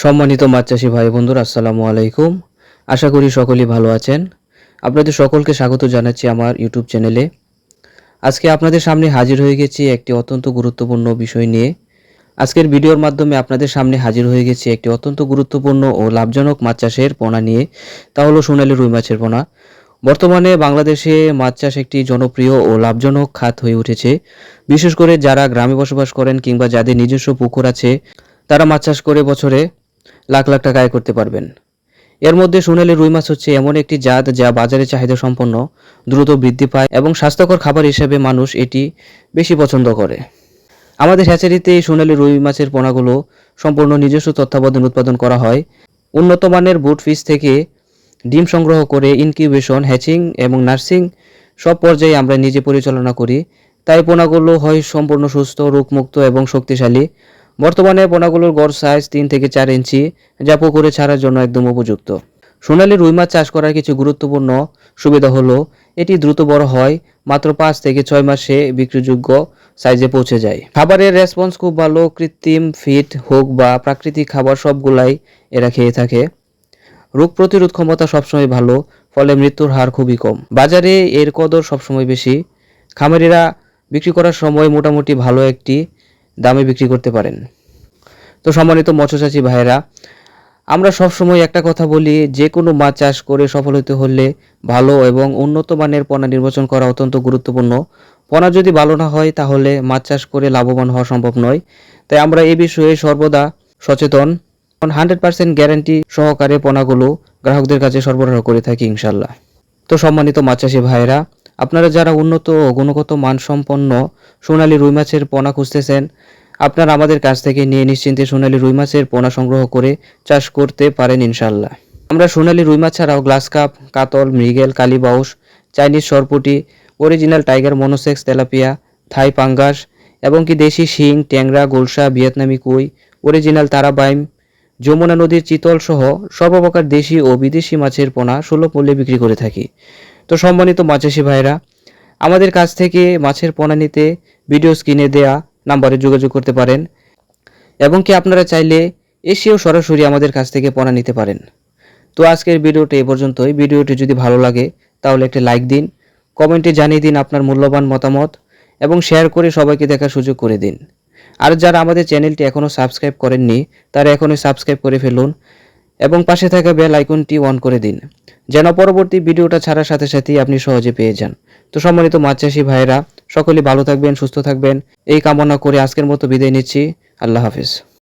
সম্মানিত মাছ চাষি ভাই বন্ধুরা, আসসালামু আলাইকুম। আশা করি সকলেই ভালো আছেন। আপনাদের সকলকে স্বাগত জানাচ্ছি আমার ইউটিউব চ্যানেলে। আজকে আপনাদের সামনে হাজির হয়ে গেছি একটি অত্যন্ত গুরুত্বপূর্ণ বিষয় নিয়ে। আজকের ভিডিওর মাধ্যমে আপনাদের সামনে হাজির হয়ে গেছি একটি অত্যন্ত গুরুত্বপূর্ণ ও লাভজনক মাছ চাষের পোনা নিয়ে। তা হলো সোনালী রুই মাছের পোনা। বর্তমানে বাংলাদেশে মাছ চাষ একটি জনপ্রিয় ও লাভজনক খাত হয়ে উঠেছে। বিশেষ করে যারা গ্রামে বসবাস করেন কিংবা যাদের নিজস্ব পুকুর আছে, তারা মাছ চাষ করে বছরে লাখ লাখ টাকা আয় করতে পারবেন। এর মধ্যে সোনালী রুই মাছ হচ্ছে এমন একটি জাত যা বাজারে চাহিদা সম্পন্ন, দ্রুত বৃদ্ধি পায় এবং স্বাস্থ্যকর খাবার হিসেবে মানুষ এটি বেশি পছন্দ করে। আমাদের হ্যাচারিতে এই সোনালী রুই মাছের পোনাগুলো সম্পূর্ণ নিজস্ব তত্ত্বাবধান উৎপাদন করা হয়। উন্নত মানের বুট ফিস থেকে ডিম সংগ্রহ করে ইনকিউবেশন, হ্যাচিং এবং নার্সিং সব পর্যায়ে আমরা নিজে পরিচালনা করি। তাই পোনাগুলো হয় সম্পূর্ণ সুস্থ, রোগমুক্ত এবং শক্তিশালী। বর্তমানে পোনাগুলোর গড় সাইজ তিন থেকে চার ইঞ্চি যা পুকুরে ছাড়ার জন্য একদম উপযুক্ত। সোনালি রুই মাছ চাষ করার কিছু গুরুত্বপূর্ণ সুবিধা হলো, এটি দ্রুত বড় হয়, মাত্র পাঁচ থেকে ছয় মাসে বিক্রিযোগ্য সাইজে পৌঁছে যায়। খাবারের রেসপন্স খুব ভালো, কৃত্রিম ফিট হোক বা প্রাকৃতিক খাবার সবগুলাই এরা খেয়ে থাকে। রোগ প্রতিরোধ ক্ষমতা সবসময় ভালো, ফলে মৃত্যুর হার খুবই কম। বাজারে এর কদর সবসময় বেশি। খামারিরা বিক্রি করার সময় মোটামুটি ভালো একটি দামে বিক্রি করতে পারেন। তো সম্মানিত মৎস্যচাষী ভাইয়েরা, আমরা সবসময় একটা কথা বলি, যে কোনো মাছ চাষ করে সফল হতে হলে ভালো এবং উন্নত মানের পোনা নির্বাচন করা অত্যন্ত গুরুত্বপূর্ণ। পোনা যদি ভালো না হয়, তাহলে মাছ চাষ করে লাভবান হওয়া সম্ভব নয়। তাই আমরা এ বিষয়ে সর্বদা সচেতন, হান্ড্রেড পার্সেন্ট গ্যারান্টি সহকারে পোনাগুলো গ্রাহকদের কাছে সরবরাহ করে থাকি ইনশাল্লাহ তো সম্মানিত মাছ চাষী ভাইয়েরা, আপনারা যারা উন্নত ও গুণগত মানসম্পন্ন সোনালী রুই মাছের পোনা খুঁজতেছেন আপনারা আমাদের কাছ থেকে নিয়ে নিশ্চিন্তে সোনালী রুই মাছের পোনা সংগ্রহ করে চাষ করতে পারেন ইনশাল্লাহ আমরা সোনালী রুই মাছ ছাড়াও গ্লাস কাপ, কাতল, মৃগেল কালীবাউস Chinese সরপুটি, original tiger monosex tilapia, Thai পাঙ্গাস এবং কি দেশি শিং, ট্যাংরা, গোলসা, ভিয়েতনামি কুই, অরিজিনাল তারাবাইম, যমুনা নদীর চিতল সহ সর্বপ্রকার দেশি ও বিদেশি মাছের পোনা সুলভ মূল্যে বিক্রি করে থাকি। তো সম্মানিত মাছাশী ভাইরা আমাদের কাছ থেকে মাছের পোনা নিতে ভিডিও স্ক্রিনে দেয়া নাম্বারে যোগাযোগ করতে পারেন এবং কি আপনারা চাইলে এসেও সরাসরি আমাদের কাছ থেকে পোনা নিতে পারেন। তো আজকের ভিডিওটি এ পর্যন্তই। ভিডিওটি যদি ভালো লাগে, তাহলে একটি লাইক দিন, কমেন্টে জানিয়ে দিন আপনার মূল্যবান মতামত এবং শেয়ার করে সবাইকে দেখার সুযোগ করে দিন। আর যারা আমাদের চ্যানেলটি এখনও সাবস্ক্রাইব করেননি, তারা এখনই সাবস্ক্রাইব করে ফেলুন এবং পাশে থাকা বেল আইকনটি অন করে দিন, যেন পরবর্তী ভিডিওটা ছাড়ার সাথে সাথেই আপনি সহজে পেয়ে যান। তো সম্মানিত মাছ চাষি ভাইয়েরা সকলে ভালো থাকবেন সুস্থ থাকবেন। এই কামনা করে আজকের মতো বিদায় নিচ্ছি। আল্লাহ হাফিজ।